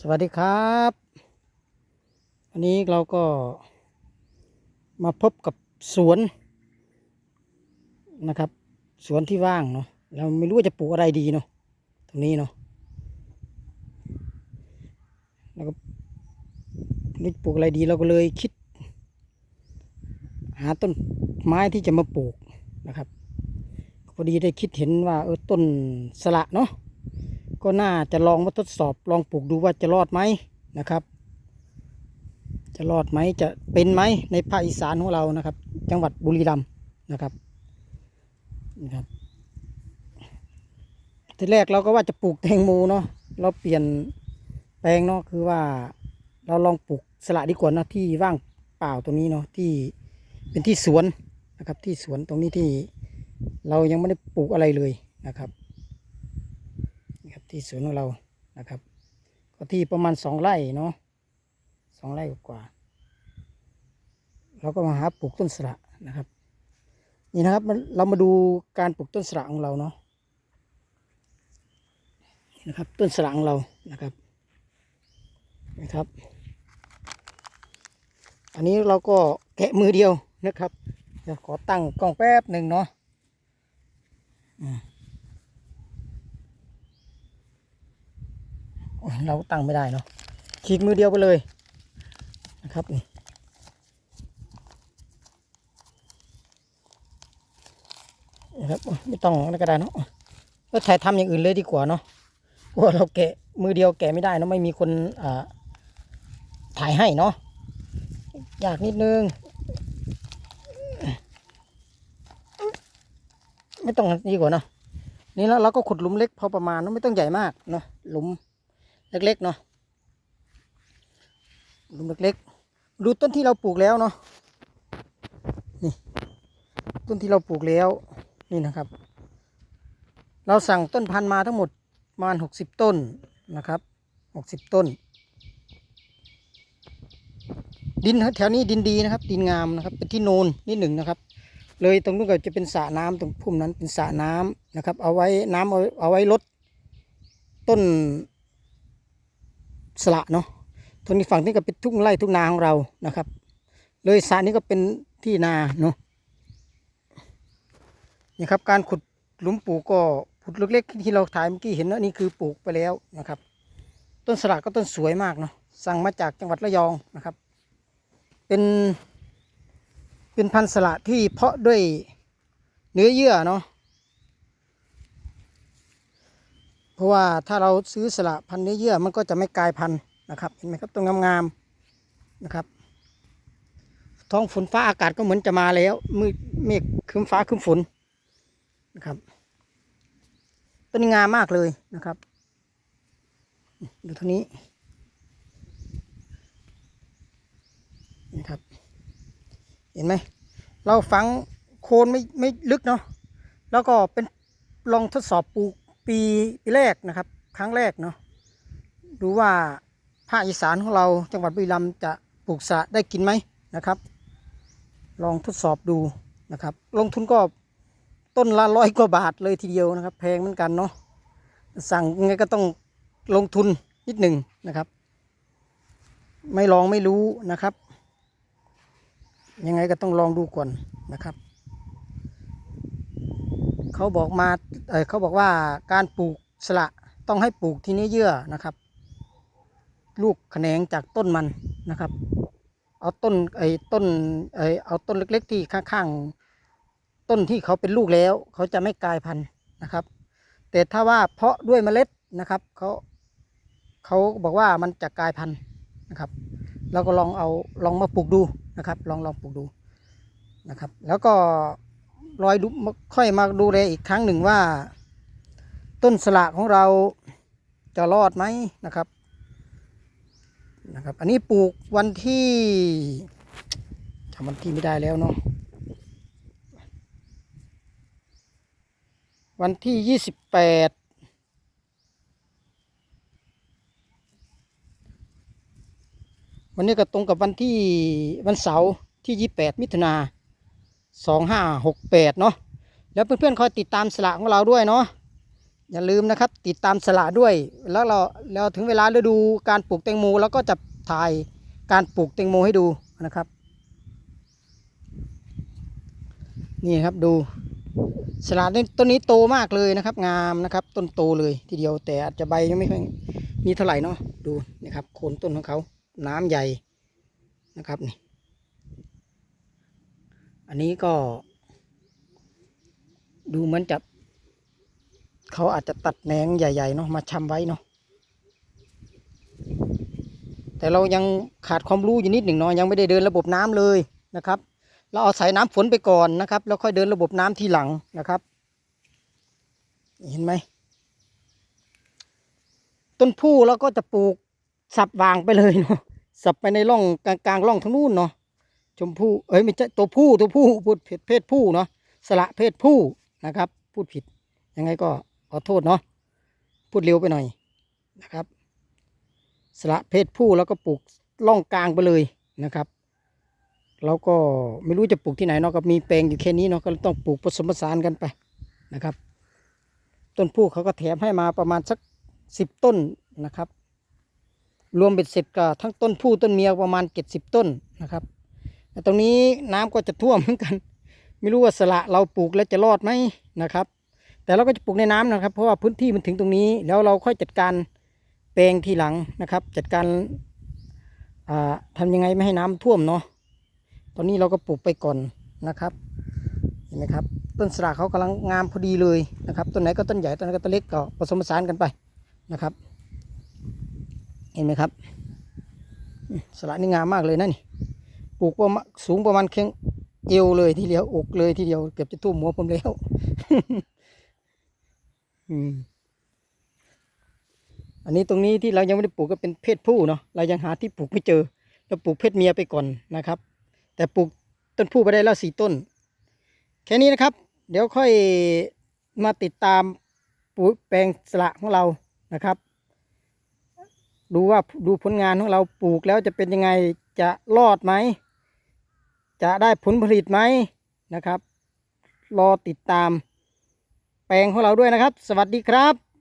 สวัสดีครับวันนี้เราก็มาพบกับสวนนะครับ สวนที่ว่างเนาะเราไม่รู้ว่าจะปลูกอะไรดีเนาะตรงนี้เนาะแล้วก็ไม่ปลูกอะไรดีเราก็เลยคิด หาต้นไม้ที่จะมาปลูกนะครับพอดีได้คิดเห็นว่าเออต้นสละเนาะ ก็น่าจะลองมาทดสอบลองปลูกดูว่าจะรอดไหมนะครับ จะรอดไหมจะเป็นไหมในภาคอีสานของเรานะครับ จังหวัดบุรีรัมย์นะครับนะครับทีแรกเราก็ว่าจะปลูกแตงโมเนาะเราเปลี่ยนแปลงเนาะคือว่าเราลองปลูกสละดีกว่านะที่ว่างเปล่าตรงนี้เนาะที่เป็นที่สวนนะครับที่สวนตรงนี้ที่เรายังไม่ได้ปลูกอะไรเลยนะครับ ที่สวนของเรานะครับ ก็ที่ประมาณสองไร่เนาะสองไร่กว่า เราก็มาหาปลูกต้นสระนะครับ นี่นะครับเรามาดูการปลูกต้นสระของเราเนาะนี่นะครับต้นสระของเรานะครับนะครับ อันนี้เราก็แกะมือเดียวนะครับเดี๋ยวขอตั้งกล้องแป๊บหนึ่งเนาะอืม โอ้ย เราตั้งไม่ได้เนาะขีดมือเดียวไปเลยนะครับนี่นะครับไม่ต้องอะไรก็ได้เนาะก็ถ่ายทำอย่างอื่นเลยดีกว่าเนาะกลัวเราแกะมือเดียวแกะไม่ได้เนอะไม่มีคนอ่าถ่ายให้เนาะยากนิดนึง ไม่ต้องดีกว่าเนาะนี่แล้วเราก็ขุดหลุมเล็กพอประมาณเนอะไม่ต้องใหญ่มากเนาะหลุม เล็กๆเนาะหลุมเล็กๆดูต้นที่เราปลูกแล้วเนาะนี่ต้นที่เราปลูกแล้วนี่นะครับ เราสั่งต้นพันธุ์มาทั้งหมดประมาณหกสิบต้นนะครับหกสิบต้น ดินแถวนี้ดินดีนะครับ ดินงามนะครับ เป็นที่โนนนิดหนึ่งนะครับ เลยตรงนู้นก็จะเป็นสระน้ำตรงพุ่มนั้นเป็นสระน้ำนะครับ เอาไว้น้ำเอาเอาไว้ลดต้น สละเนาะตรงนี้ฝั่งนี้ก็เป็นทุ่งไร่ทุ่งนาของเรานะครับ เลยสระนี้ก็เป็นที่นาเนาะนี่ครับการขุดหลุมปลูกก็ขุดเล็กๆที่เราถ่ายเมื่อกี้เห็นนะนี่คือปลูกไปแล้วนะครับ ต้นสละก็ต้นสวยมากเนาะสั่งมาจากจังหวัดระยองนะครับ เป็น เป็นพันธุ์สละที่เพาะด้วยเนื้อเยื่อเนาะ เพราะว่าถ้าเราซื้อสละพันธุ์เนื้อเยื่อมันก็จะไม่กลายพันธุ์นะครับ เห็นไหมครับตรงงามๆนะครับ ท้องฝนฟ้าอากาศก็เหมือนจะมาแล้วมืดเมฆครึ้มฟ้าครึ้มฝนนะครับต้นงามมากเลยนะครับดูเท่านี้นะครับ เห็นไหมเราฝังโคนไม่ไม่ลึกเนาะแล้วก็เป็นลองทดสอบปลูก ปีปีแรกนะครับ ครั้งแรกเนาะดูว่าภาคอีสานของเราจังหวัดบุรีรัมย์จะปลูกสะได้กินไหมนะครับ ลองทดสอบดูนะครับ ลงทุนก็ต้นละร้อยกว่าบาทเลยทีเดียวนะครับ แพงเหมือนกันเนาะสั่งยังไงก็ต้องลงทุนนิดหนึ่งนะครับ ไม่ลองไม่รู้นะครับ ยังไงก็ต้องลองดูก่อนนะครับ เขาบอกมาเออเขาบอกว่าการปลูกสละต้องให้ปลูกที่เนื้อเยื่อนะครับ ลูกแขนงจากต้นมันนะครับ เอาต้นไอ้ต้นไอ้เอาต้นเล็กๆที่ข้างๆ ต้นที่เขาเป็นลูกแล้ว เขาจะไม่กลายพันธุ์นะครับ แต่ถ้าว่าเพาะด้วยเมล็ดนะครับเขาเขาบอกว่ามันจะกลายพันธุ์นะครับเราก็ลองเอาลองมาปลูกดูนะครับ ลองลองปลูกดูนะครับ แล้วก็ รอยดูค่อยมาดูแลอีกครั้งหนึ่งว่า ต้นสละของเราจะรอดไหมนะครับนะครับ อันนี้ปลูกวันที่จำวันที่ไม่ได้แล้วเนาะวันที่ยี่สิบแปดวันนี้ก็ตรงกับวันที่วันเสาร์ที่ยี่แปดมิถุนา สองห้าหกแปดเนาะแล้วเพื่อนๆคอยติดตามสละของเราด้วยเนาะอย่าลืมนะครับ ติดตามสละด้วยแล้วเราแล้วถึงเวลาฤดูการปลูกแตงโมเราก็จะถ่ายการปลูกแตงโมให้ดูนะครับ นี่ครับดูสลัดนี่ต้นนี้โตมากเลยนะครับ งามนะครับ ต้นโตเลยทีเดียวแต่อาจจะใบยังไม่ค่อยมีเท่าไหร่เนาะดูนะครับโคนต้นของเขาน้ำใหญ่นะครับนี่ อันนี้ก็ ดูเหมือนจะเขาอาจจะตัดแหนงใหญ่ ๆ เนาะมาชำไว้เนาะแต่เรายังขาดความรู้อยู่นิดหนึ่งเนาะยังไม่ได้เดินระบบน้ำเลยนะครับ เราเอาใส่น้ำฝนไปก่อนนะครับ แล้วค่อยเดินระบบน้ำทีหลังนะครับ เห็นไหมต้นผู้เราก็จะปลูกสับวางไปเลยเนาะสับไปในร่องกลางล่องทางนู้นเนาะ ชมพู่เอ้ยไม่ใช่ตัวผู้ตัวผู้พูดผิดเพศผู้เนาะสละเพศผู้นะครับ พูดผิดยังไงก็ขอโทษเนาะพูดเร็วไปหน่อยนะครับ สละเพศผู้แล้วก็ปลูกร่องกลางไปเลยนะครับเราก็ไม่รู้จะปลูกที่ไหนเนาะก็มีแปลงอยู่แค่นี้เนาะก็ต้องปลูกผสมผสานกันไปนะครับ ต้นผู้เขาก็แถมให้มาประมาณสักสิบต้นนะครับ รวมเบ็ดเสร็จก็ทั้งต้นผู้ต้นเมียประมาณเจ็ดสิบต้นนะครับ แต่ตรงนี้น้ำก็จะท่วมเหมือนกัน ไม่รู้ว่าสละเราปลูกแล้วจะรอดไหมนะครับ แต่เราก็จะปลูกในน้ำนะครับ เพราะว่าพื้นที่มันถึงตรงนี้ แล้วเราค่อยจัดการแปลงทีหลังนะครับ จัดการอ่าทำยังไงไม่ให้น้ำท่วมเนาะตอนนี้เราก็ปลูกไปก่อนนะครับเห็นไหมครับ ต้นสละเขากำลังงามพอดีเลยนะครับต้นไหนก็ต้นใหญ่ต้นไหนก็ต้นเล็กก็ผสมผสานกันไปนะครับ เห็นไหมครับสละนี่งามมากเลยนะนี่ ปลูกประมาณสูงประมาณเคียงเอวเลยทีเดียวอกเลยทีเดียวเกือบจะทุ่มหัวผมแล้วอันนี้ตรงนี้ที่เรายังไม่ได้ปลูกก็เป็นเพศผู้เนาะเรายังหาที่ปลูกไม่เจอเราปลูกเพศเมียไปก่อนนะครับ แต่ปลูกต้นผู้ไปได้แล้วสี่ต้น แค่นี้นะครับ เดี๋ยวค่อยมาติดตามปลูกแปลงสละของเรานะครับ ดูว่าดูผลงานของเราปลูกแล้วจะเป็นยังไงจะรอดไหม จะได้ผลผลิตไหมนะครับ รอติดตามแปลงของเราด้วยนะครับ สวัสดีครับ